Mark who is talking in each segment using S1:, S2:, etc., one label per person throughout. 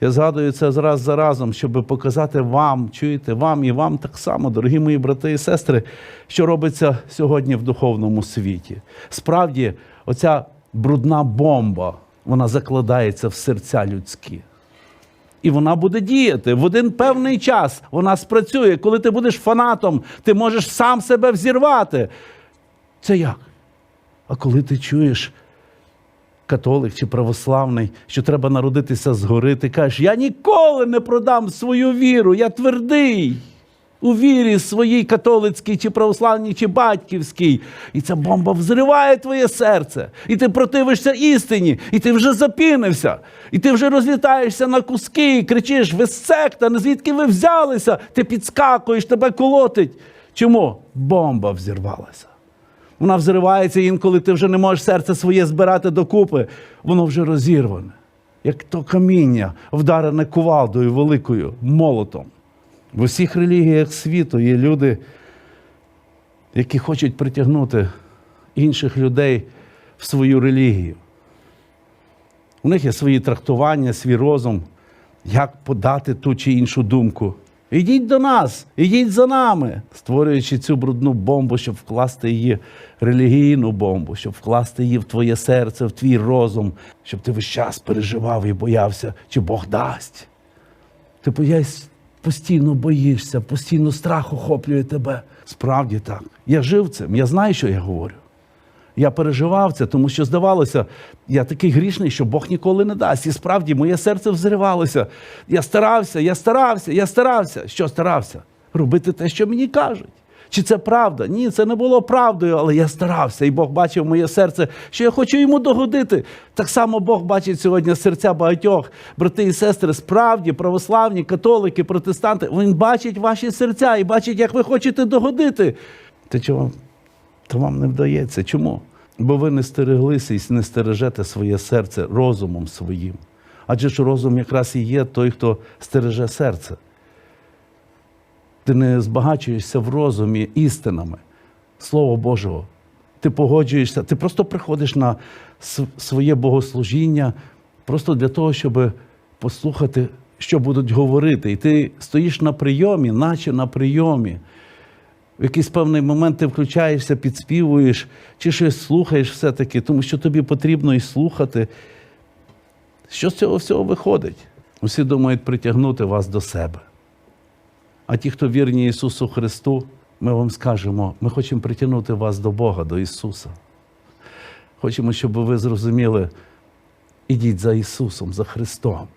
S1: Я згадую це раз за разом, щоб показати вам, чуєте, вам і вам так само, дорогі мої брати і сестри, що робиться сьогодні в духовному світі. Справді, оця брудна бомба, вона закладається в серця людські. І вона буде діяти в один певний час. Вона спрацює. Коли ти будеш фанатом, ти можеш сам себе взірвати. Це як? А коли ти чуєш, католик чи православний, що треба народитися згори, ти кажеш, я ніколи не продам свою віру, я твердий. У вірі своїй католицькій, чи православній, чи батьківській. І ця бомба взриває твоє серце. І ти противишся істині, і ти вже запінився, і ти вже розлітаєшся на куски, і кричиш: ви секта, не звідки ви взялися? Ти підскакуєш, тебе колотить. Чому? Бомба взірвалася. Вона взривається інколи ти вже не можеш серце своє збирати докупи. Воно вже розірване, як то каміння, вдарене кувалдою великою молотом. В усіх релігіях світу є люди, які хочуть притягнути інших людей в свою релігію. У них є свої трактування, свій розум, як подати ту чи іншу думку. Ідіть до нас, ідіть за нами, створюючи цю брудну бомбу, щоб вкласти її релігійну бомбу, щоб вкласти її в твоє серце, в твій розум, щоб ти весь час переживав і боявся, чи Бог дасть. Ти боясь, постійно боїшся, постійно страх охоплює тебе. Справді так. Я жив цим, я знаю, що я говорю. Я переживав це, тому що здавалося, я такий грішний, що Бог ніколи не дасть. І справді моє серце взривалося. Я старався, я старався, я старався. Що старався? Робити те, що мені кажуть. Чи це правда? Ні, це не було правдою, але я старався, і Бог бачив моє серце, що я хочу йому догодити. Так само Бог бачить сьогодні серця багатьох, брати і сестри, справді, православні, католики, протестанти. Він бачить ваші серця і бачить, як ви хочете догодити. Ти чого? То вам не вдається. Чому? Бо ви не стереглися і не стережете своє серце розумом своїм. Адже ж розум якраз і є той, хто стереже серце. Ти не збагачуєшся в розумі істинами Слова Божого. Ти погоджуєшся, ти просто приходиш на своє богослужіння просто для того, щоб послухати, що будуть говорити. І ти стоїш на прийомі, наче на прийомі. В якийсь певний момент ти включаєшся, підспівуєш, чи щось слухаєш все-таки, тому що тобі потрібно і слухати. Що з цього всього виходить? Усі думають притягнути вас до себе. А ті, хто вірні Ісусу Христу, ми вам скажемо, ми хочемо притягнути вас до Бога, до Ісуса. Хочемо, щоб ви зрозуміли, ідіть за Ісусом, за Христом.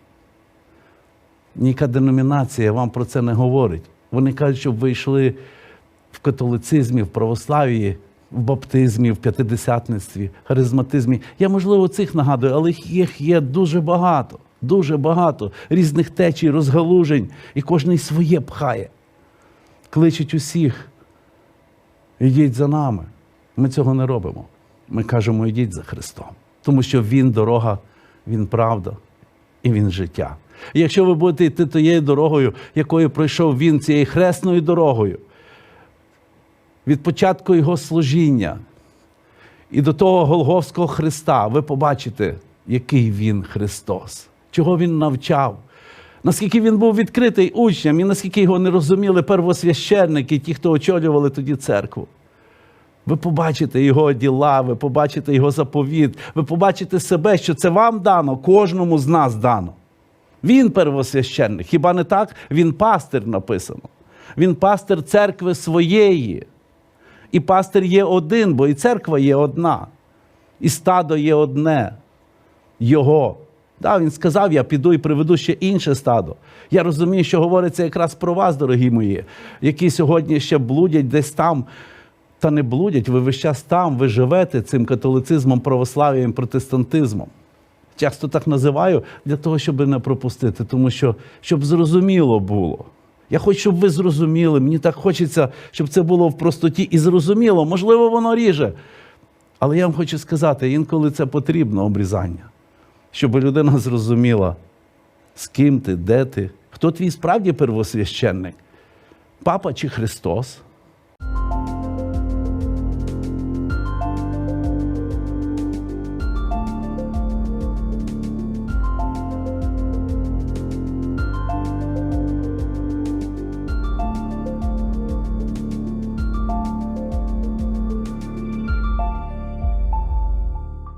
S1: Ніяка деномінація вам про це не говорить. Вони кажуть, щоб ви йшли в католицизмі, в православії, в баптизмі, в п'ятидесятництві, харизматизмі. Я, можливо, цих нагадую, але їх є дуже багато, дуже багато різних течій, розгалужень, і кожний своє пхає. Кличуть усіх. Ідіть за нами. Ми цього не робимо. Ми кажемо, ідіть за Христом. Тому що Він дорога, Він правда і Він життя. І якщо ви будете йти тією дорогою, якою пройшов він цією хресною дорогою, від початку його служіння і до того Голговського Христа, ви побачите, який він Христос, чого він навчав, наскільки він був відкритий учням, і наскільки його не розуміли первосвященники, ті, хто очолювали тоді церкву. Ви побачите його діла, ви побачите його заповіт, ви побачите себе, що це вам дано, кожному з нас дано. Він первосвященник. Хіба не так? Він пастир написано. Він пастир церкви своєї. І пастир є один, бо і церква є одна, і стадо є одне його. Да, він сказав: я піду і приведу ще інше стадо. Я розумію, що говориться якраз про вас, дорогі мої, які сьогодні ще блудять десь там. Та не блудять, ви весь час там, ви живете цим католицизмом, православ'ям, протестантизмом. Часто так називаю для того, щоб не пропустити, тому що щоб зрозуміло було. Я хочу, щоб ви зрозуміли. Мені так хочеться, щоб це було в простоті і зрозуміло. Можливо, воно ріже. Але я вам хочу сказати, інколи це потрібно обрізання, щоб людина зрозуміла, з ким ти, де ти, хто твій справді первосвященник, папа чи Христос.